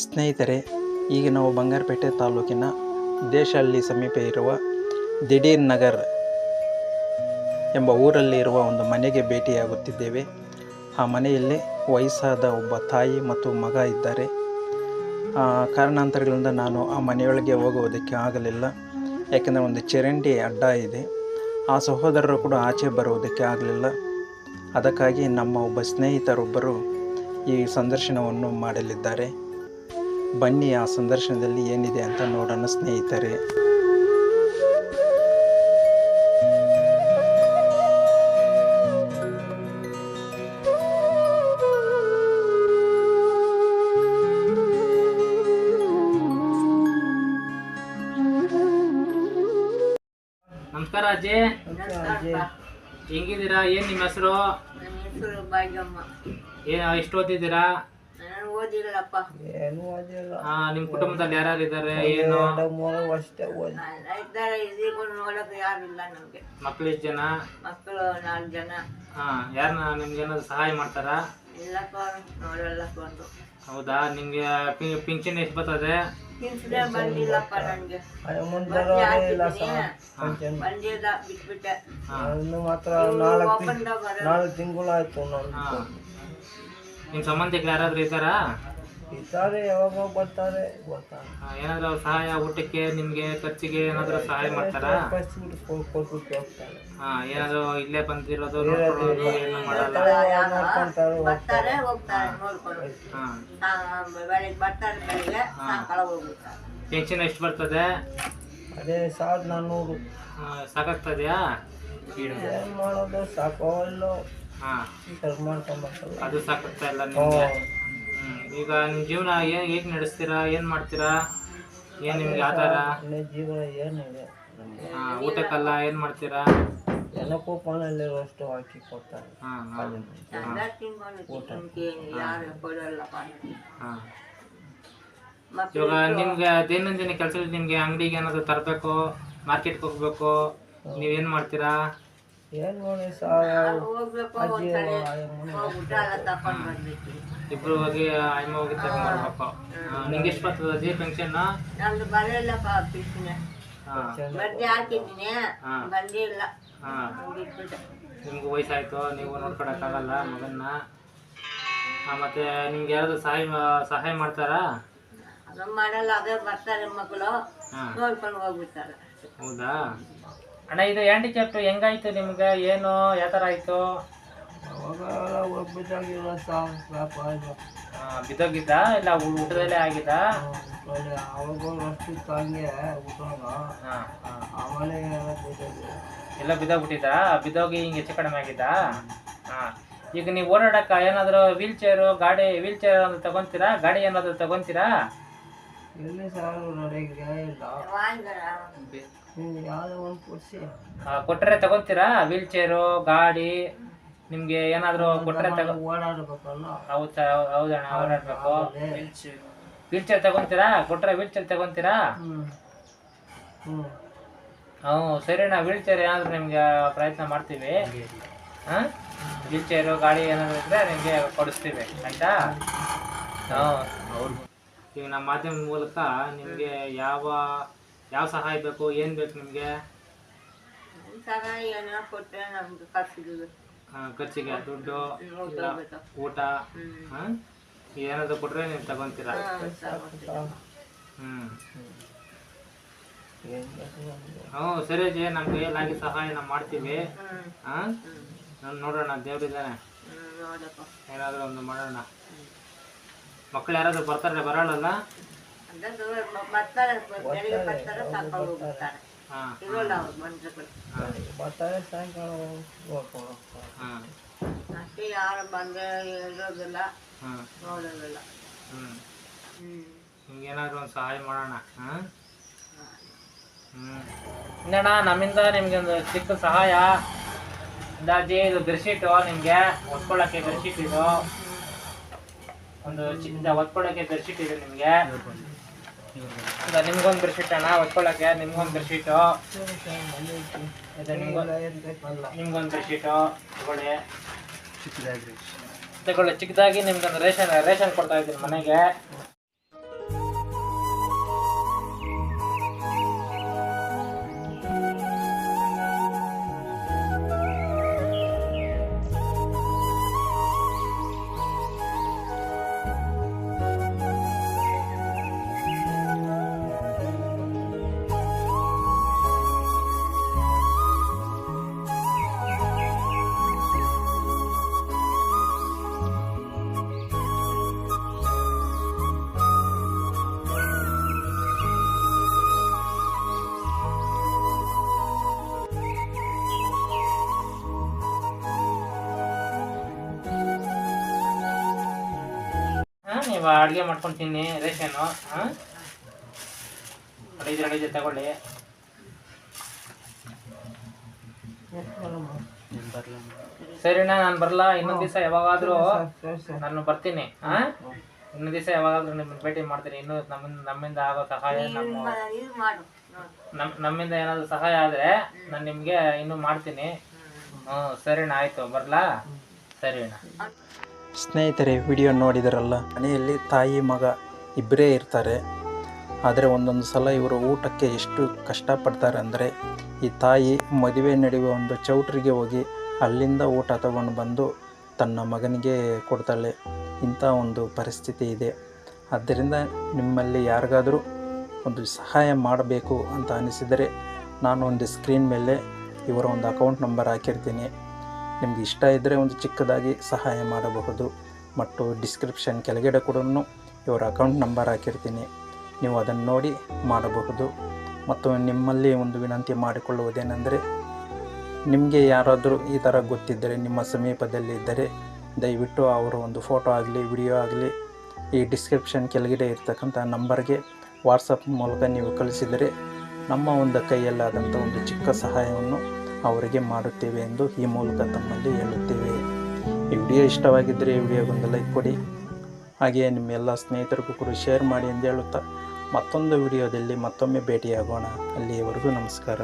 ಸ್ನೇಹಿತರೆ, ಈಗ ನಾವು ಬಂಗಾರಪೇಟೆ ತಾಲೂಕಿನ ದೇಶಹಳ್ಳಿ ಸಮೀಪ ಇರುವ ದಿಢೀರ್ ನಗರ್ ಎಂಬ ಊರಲ್ಲಿ ಇರುವ ಒಂದು ಮನೆಗೆ ಭೇಟಿಯಾಗುತ್ತಿದ್ದೇವೆ. ಆ ಮನೆಯಲ್ಲಿ ವಯಸ್ಸಾದ ಒಬ್ಬ ತಾಯಿ ಮತ್ತು ಮಗ ಇದ್ದಾರೆ. ಕಾರಣಾಂತರಗಳಿಂದ ನಾನು ಆ ಮನೆಯೊಳಗೆ ಹೋಗುವುದಕ್ಕೆ ಆಗಲಿಲ್ಲ. ಯಾಕೆಂದರೆ ಒಂದು ಚರಂಡಿ ಅಡ್ಡ ಇದೆ. ಆ ಸಹೋದರರು ಕೂಡ ಆಚೆ ಬರುವುದಕ್ಕೆ ಆಗಲಿಲ್ಲ. ಅದಕ್ಕಾಗಿ ನಮ್ಮ ಒಬ್ಬ ಸ್ನೇಹಿತರೊಬ್ಬರು ಈ ಸಂದರ್ಶನವನ್ನು ಮಾಡಲಿದ್ದಾರೆ. ಬನ್ನಿ ಆ ಸಂದರ್ಶನದಲ್ಲಿ ಏನಿದೆ ಅಂತ ನೋಡೋಣ ಸ್ನೇಹಿತರೆ. ನಮಸ್ಕಾರ ಅಜ್ಜಿ. ಹೆಂಗಿದ್ದೀರಾ? ಏನ್ ನಿಮ್ಮ ಹೆಸರು? ಭಾಗ್ಯಮ್ಮ. ಏನ್ ಎಷ್ಟು ಓದಿದ್ದೀರಾ? ನಾನು ಓದಿಲ್ಲಪ್ಪ ಏನು ಓದಿಲ್ಲ ಆ, ನಿಮ್ ಕುಟುಂಬದಲ್ಲಿ ಯಾರ್ಯಾರು ಇದ್ದಾರೆ? ಏನು? ಎರಡು ಮೂರು ವರ್ಷ ಓದಿ. ಇದ್ದಾರೆ ಇದೀಗೂ ನೋಡಕ್ಕೆ ಯಾರಿಲ್ಲ ನಮ್ಗೆ. ಮಕ್ಳು ಎಷ್ಟು ಜನ? ಮಕ್ಕಳು ನಾಲ್ಕು ಜನ. ಹಾ ಯಾರನ್ನ ನಿಮ್ಗೆ ಏನಾದ್ರು ಸಹಾಯ ಮಾಡ್ತಾರಾ? ಇಲ್ಲಪ್ಪ ನೋಡಲ್ಲ ಹೌದಾ ನಿಮ್ಗೆ ಪಿ- ಪಿಂಚಣಿ ಎಷ್ಟು ಬರ್ತದೆ? ಪಿಂಚಣಿ ಬಂದಿಲ್ಲಪ್ಪ ನನಗೆ. ಮುಂದೆ ಇಲ್ಲ ಬಂದಿಲ್ಲ ಬಿಟ್ಬಿಟ್ಟೆ. ಹಾ. ಇನ್ನು ಮಾತ್ರ ನಾಲ್ಕು ತಿಂಗ್- ಒಪ್ಪಂದ ಆಯ್ತು ನಾಲ್ಕು ತಿಂಗಳಾಯ್ತು ನಾನು ಹಾ. ನಿಮ್ ಸಂಬಂಧಿಕರು ಯಾರಾದ್ರೂ ಇದ್ದಾರಾ? ಇದ್ದಾರೆ ಯಾವಾಗ ಬರ್ತಾರೆ ಬರ್ತಾರೆ ಆ, ಏನಾದ್ರು ಅವ್ರ ಸಹಾಯ ಊಟಕ್ಕೆ ನಿಮಗೆ ಖರ್ಚಿಗೆ ಏನಾದರೂ ಸಹಾಯ ಮಾಡ್ತಾರಾ? ಫಸ್ಟ್ ಕೊಟ್ಬಿಟ್ಟು ಹೋಗ್ತಾರೆ ಹಾ ಏನಾದ್ರು ಇಲ್ಲೇ ಬಂದಿರೋದು ನೋಡ್ಕೊಳ್ಳೋದು ಏನು ಮಾಡಲ್ಲ? ನೋಡ್ಕೊಂತಾರೆ ಬರ್ತಾರೆ ಹೋಗ್ತಾರೆ. ನೋಡ್ಕೊಂಡು ಹಾ ಸಾ- ಬೆಳಿಗ್ಗೆ ಬರ್ತಾರೆ ಬೆಳಿಗ್ಗೆ ಸಾಯಂಕಾಲ ಹೋಗ್ಬಿಡ್ತಾರೆ. ಪೆನ್ಷನ್ ಎಷ್ಟು ಬರ್ತದೆ? ಅದೇ ಸಾವಿರದ ನಾನ್ನೂರು ಆ, ಸಾಕಾಗ್ತದ್ಯಾ ಏನು ಮಾಡೋದು ಸರ್ ಮಾಡ್ಕೊಂಬರ್ತಲ್ಲ ಅದು ಸಾಕಾಗ್ತಾ ಇಲ್ಲ ನಿಮಗೆ. ಈಗ ನಿಮ್ ಜೀವನ ಏನು ಹೇಗ್ ನಡೆಸ್ತೀರಾ? ಏನ್ ಮಾಡ್ತೀರಾ? ಏನು ನಿಮ್ಗೆ ಆಧಾರ? ಜೀವನ ಏನಿದೆ ಹಾ ಊಟಕ್ಕೆಲ್ಲ ಏನ್ ಮಾಡ್ತೀರಾ? ಏನಕ್ಕೂ ಪಾನಲ್ಲಿ ಅಷ್ಟು ಹಾಕಿ ಕೊಡ್ತಾರೆ. ಹಾ ಹಾ. ಇವಾಗ ನಿಮ್ಗೆ ದೈನಂದಿನ ಕೆಲಸದಲ್ಲಿ ನಿಮ್ಗೆ ಅಂಗಡಿಗೆ ಏನಾದ್ರು ತರಬೇಕು ಮಾರ್ಕೆಟ್ಗೆ ಹೋಗ್ಬೇಕು ನೀವೇನ್ ಮಾಡ್ತೀರಾ? ಏನು ನೋಡಿ ಇಬ್ರು ಹೋಗಿ ಅಮ್ಮ ಹೋಗಿ ತಗೊಂಡ್ಬರ್ಬೇಕು ನಿಂಗೆ ಎಷ್ಟು ಬರ್ತದೆ ಅಜ್ಜಿ ಪೆನ್ಷನ್ ಬಡ್ಡಿ ಹಾಕಿದ್ದೀನಿ. ಹಾ. ಬಂದಿಲ್ಲ. ನಿಮ್ಗೂ ವಯಸ್ಸಾಯ್ತು ನೀವು ನೋಡ್ಕೊಳಕ್ಕಾಗಲ್ಲ ಮಗನ್ನ. ಮತ್ತೆ ನಿಮ್ಗೆ ಯಾರಾದ್ರು ಸಹಾಯ ಸಹಾಯ ಮಾಡ್ತಾರಾ? ಅದು ಮಾಡಲ್ಲ ಅದೇ ಬರ್ತಾರೆ ಮಕ್ಕಳು ನೋಡ್ಕೊಂಡು ಹೋಗ್ಬಿಡ್ತಾರೆ. ಹೌದಾ? ಅಣ್ಣ ಇದು ಹ್ಯಾಂಡಿಕ್ಯಾಪ್ಟ್ ಹೆಂಗಾಯ್ತು ನಿಮ್ಗೆ? ಏನು ಯಾವ ಥರ ಆಯಿತು? ಆ, ಬಿದ್ದೋಗಿದ್ದ? ಇಲ್ಲ ಊ- ಊಟದಲ್ಲೇ ಆಗಿದ್ದ? ಅವಾಗ ಅಷ್ಟಿತ್ತು ಹಂಗೆ ಊಟನ. ಹಾಂ. ಹಾ ಆಮೇಲೆ ಎಲ್ಲ ಬಿದ್ದೋಗ್ಬಿಟ್ಟಿದ್ದ? ಬಿದ್ದೋಗಿ ಹಿಂಗೆ ಹೆಚ್ಚು ಕಡಿಮೆ ಆಗಿದ್ದ? ಹಾ. ಈಗ ನೀವು ಓಡಾಡಕ್ಕ ಏನಾದ್ರು ವೀಲ್ ಚೇರು ಗಾಡಿ ವೀಲ್ ಚೇರ್ ಏನಾದ್ರು ತಗೊಂತೀರಾ? ಗಾಡಿ ಏನಾದ್ರು ತಗೊಂತೀರಾ? ಎಲ್ಲಿ ಸಾರು ನಡೆಗೆ ಇಲ್ಲ. ಯಾವುದೋ ಒಂದು ಕೊಡಿಸಿ ಆ, ಕೊಟ್ರೆ ತಗೊಂತೀರಾ? ವೀಲ್ ಚೇರು ಗಾಡಿ ನಿಮ್ಗೆ ಏನಾದ್ರು ಕೊಟ್ಟರೆ ತಗೋ ಓಡಾಡ್ಬೇಕಲ್ಲ ಹೌದಾ ಹೌದಣ್ಣ ಓಡಾಡ್ಬೇಕು. Wheelchair. ತಗೊಂತೀರಾ? ಕೊಟ್ರೆ ವೀಲ್ ಚೇರ್ ತಗೊಂತೀರಾ? ಹ್ಞೂ ಹ್ಞೂ ಹ್ಞೂ ಸರಿ ಅಣ್ಣ ವೀಲ್ ಚೇರ್ ಏನಾದರೂ ನಿಮಗೆ ಪ್ರಯತ್ನ ಮಾಡ್ತೀವಿ. ಹಾಂ? ವೀಲ್ ಚೇರು ಗಾಡಿ ಏನಾದರೂ ಇದ್ರೆ ನಿಮಗೆ ಕೊಡಿಸ್ತೀವಿ ಆಯಿತಾ? ಹ್ಞೂ. ಈಗ ನಮ್ಮ ಮಾಧ್ಯಮದ ಮೂಲಕ ನಿಮಗೆ ಯಾವ ಯಾವ ಸಹಾಯ ಬೇಕು ಏನು ಬೇಕು ನಿಮಗೆ? ಸಹಾಯ ಏನೋ ಕೊಟ್ರೆ ನಮ್ಗೆ ಖರ್ಚಿಗೆ ಖರ್ಚಿಗೆ ದುಡ್ಡು ಊಟ ಹ್ಮ್. ಹಾಂ ಏನಾದ್ರು ಕೊಟ್ರೆ ನೀವು ತಗೊಂತೀರಾ? ಹಾ, ತಗೊಂತೀವಿ. ಹ್ಞೂ ಸರಿ ಅಜ್ಜಿ ನಮ್ಮ ಕೈಯಲ್ಲಾಗಿ ಸಹಾಯ ನಾವು ಮಾಡ್ತೀವಿ. ಹ್ಮ್. ಹಾಂ? ನಾನು ನೋಡೋಣ ದೇವ್ರಿದ್ದಾನೆ ಹ್ಮ್ ಏನಾದರೂ ಒಂದು ಮಾಡೋಣ. ಮಕ್ಕಳು ಯಾರಾದರೂ ಬರ್ತಾರೆ ಬರೋಣಲ್ಲ ಬರ್ತಾರೆ ಬೆಳಿಗ್ಗೆ ಬರ್ತಾರೆ ಸಾಕೊಂಡು ಹೋಗ್ಬಿಡ್ತಾರೆ. ಹಾಂ ಇರೋಲ್ಲ ಅವ್ರು ಬಂದ್ರೆ ಹಾಂ ಬರ್ತಾರೆ ಸಾಯಂಕಾಲ ಹೋಗ್ಕೊಂಡು ಅಷ್ಟೇ ಯಾರು ಬಂದ್ರೆ ಇರೋದಿಲ್ಲ. ಹಾಂ. ನೋಡೋದಿಲ್ಲ. ಹ್ಞೂ ಹ್ಮ್. ನಿಮ್ಗೆ ಏನಾದರೂ ಒಂದು ಸಹಾಯ ಮಾಡೋಣ ಇನ್ನಣ್ಣ ನಮ್ಮಿಂದ ನಿಮಗೆ ಒಂದು ಚಿಕ್ಕ ಸಹಾಯ. ಅಂದಾಜಿ ಇದು ಬೆಡ್ಶೀಟು ನಿಮಗೆ. ಒತ್ಕೊಳ್ಳೋಕ್ಕೆ ಬೆಡ್ಶೀಟ್ ಇದು. ಒಂದು ಚಿಕ್ಕ ಒತ್ಕೊಳ್ಳೋಕ್ಕೆ ಬೆಡ್ಶೀಟ್ ಇದೆ ನಿಮಗೆ. ನಿಮ್ಗೊಂದು ಬೆಡ್ಶೀಟ್ ಅಣ್ಣ ಒತ್ಕೊಳ್ಳೋಕ್ಕೆ ನಿಮ್ಗೊಂದು ಬೆಡ್ಶೀಟು ಇದು ನಿಮ್ಗೊಂದು ನಿಮ್ಗೊಂದು ತಗೊಳ್ಳಿ. ತಗೊಳ್ಳಿ ಚಿಕ್ಕದಾಗಿ ನಿಮ್ಗೊಂದು ರೇಷನ್ ರೇಷನ್ ಕೊಡ್ತಾ ಇದ್ದೀನಿ ಮನೆಗೆ. ನೀವು ಅಡುಗೆ ಮಾಡ್ಕೊಂಡು ತಿನ್ನಿ ರೇಷನ್ನು ಹಾಂ ಅಡಿದ್ರೆ ಅಡಿದ್ರೆ ತಗೊಳ್ಳಿ. ಸರಿನಾ ನಾನು ಬರಲ್ಲ ಇನ್ನೊಂದು ದಿವಸ ಯಾವಾಗಾದರೂ ನಾನು ಬರ್ತೀನಿ. ಹಾಂ? ಇನ್ನೊಂದು ದಿವಸ ಯಾವಾಗಾದ್ರೂ ನಿಮ್ಮನ್ನು ಭೇಟಿ ಮಾಡ್ತೀನಿ. ಇನ್ನೂ ನಮ್ಮಿಂದ ನಮ್ಮಿಂದ ಆಗೋ ಸಹಾಯ ನಮ್ಮ ಇದು ಮಾಡು. ನೋಡು. ನಮ್ ನಮ್ಮಿಂದ ಏನಾದರೂ ಸಹಾಯ ಆದರೆ ನಾನು ನಿಮಗೆ ಇನ್ನೂ ಮಾಡ್ತೀನಿ. ಹ್ಞೂ ಸರಿಣ್ಣ ಆಯಿತು. ಬರಲಾ? ಸರಿಣ್ಣ ಸ್ನೇಹಿತರೆ ವಿಡಿಯೋ ನೋಡಿದರಲ್ಲ? ಮನೆಯಲ್ಲಿ ತಾಯಿ, ಮಗ ಇಬ್ಬರೇ ಇರ್ತಾರೆ. ಆದರೆ ಒಂದೊಂದು ಸಲ ಇವರು ಊಟಕ್ಕೆ ಎಷ್ಟು ಕಷ್ಟಪಡ್ತಾರೆ ಅಂದರೆ, ಈ ತಾಯಿ ಮದುವೆ ನಡೆಯುವ ಒಂದು ಚೌಟ್ರಿಗೆ ಹೋಗಿ ಅಲ್ಲಿಂದ ಊಟ ತಗೊಂಡು ಬಂದು ತನ್ನ ಮಗನಿಗೆ ಕೊಡ್ತಾಳೆ. ಇಂಥ ಒಂದು ಪರಿಸ್ಥಿತಿ ಇದೆ. ಆದ್ದರಿಂದ ನಿಮ್ಮಲ್ಲಿ ಯಾರಿಗಾದರೂ ಒಂದು ಸಹಾಯ ಮಾಡಬೇಕು ಅಂತ ಅನಿಸಿದರೆ, ನಾನು ಒಂದು ಸ್ಕ್ರೀನ್ ಮೇಲೆ ಇವರ ಒಂದು ಅಕೌಂಟ್ ನಂಬರ್ ಹಾಕಿರ್ತೀನಿ. ನಿಮ್ಗೆ ಇಷ್ಟ ಇದ್ದರೆ ಒಂದು ಚಿಕ್ಕದಾಗಿ ಸಹಾಯ ಮಾಡಬಹುದು. ಮತ್ತು ಡಿಸ್ಕ್ರಿಪ್ಷನ್ ಕೆಳಗಡೆ ಕೂಡ ಇವರ ಅಕೌಂಟ್ ನಂಬರ್ ಹಾಕಿರ್ತೀನಿ. ನೀವು ಅದನ್ನು ನೋಡಿ ಮಾಡಬಹುದು. ಮತ್ತು ನಿಮ್ಮಲ್ಲಿ ಒಂದು ವಿನಂತಿ ಮಾಡಿಕೊಳ್ಳುವುದೇನೆಂದರೆ, ನಿಮಗೆ ಯಾರಾದರೂ ಈ ಥರ ಗೊತ್ತಿದ್ದರೆ, ನಿಮ್ಮ ಸಮೀಪದಲ್ಲಿ ಇದ್ದರೆ, ದಯವಿಟ್ಟು ಅವರ ಒಂದು ಫೋಟೋ ಆಗಲಿ ವಿಡಿಯೋ ಆಗಲಿ, ಈ ಡಿಸ್ಕ್ರಿಪ್ಷನ್ ಕೆಳಗಡೆ ಇರ್ತಕ್ಕಂಥ ನಂಬರ್ಗೆ ವಾಟ್ಸಪ್ ಮೂಲಕ ನೀವು ಕಳಿಸಿದರೆ, ನಮ್ಮ ಒಂದು ಕೈಯಲ್ಲಾದಂಥ ಒಂದು ಚಿಕ್ಕ ಸಹಾಯವನ್ನು ಅವರಿಗೆ ಮಾಡುತ್ತೇವೆ ಎಂದು ಈ ಮೂಲಕ ತಮ್ಮಲ್ಲಿ ಹೇಳುತ್ತೇವೆ. ಈ ವಿಡಿಯೋ ಇಷ್ಟವಾಗಿದ್ದರೆ ಈ ವಿಡಿಯೋಗೊಂದು ಲೈಕ್ ಕೊಡಿ. ಹಾಗೆಯೇ ನಿಮ್ಮೆಲ್ಲ ಸ್ನೇಹಿತರಿಗೂ ಕೂಡ ಶೇರ್ ಮಾಡಿ ಎಂದು ಹೇಳುತ್ತಾ ಮತ್ತೊಂದು ವಿಡಿಯೋದಲ್ಲಿ ಮತ್ತೊಮ್ಮೆ ಭೇಟಿಯಾಗೋಣ. ಅಲ್ಲಿಯವರೆಗೂ ನಮಸ್ಕಾರ.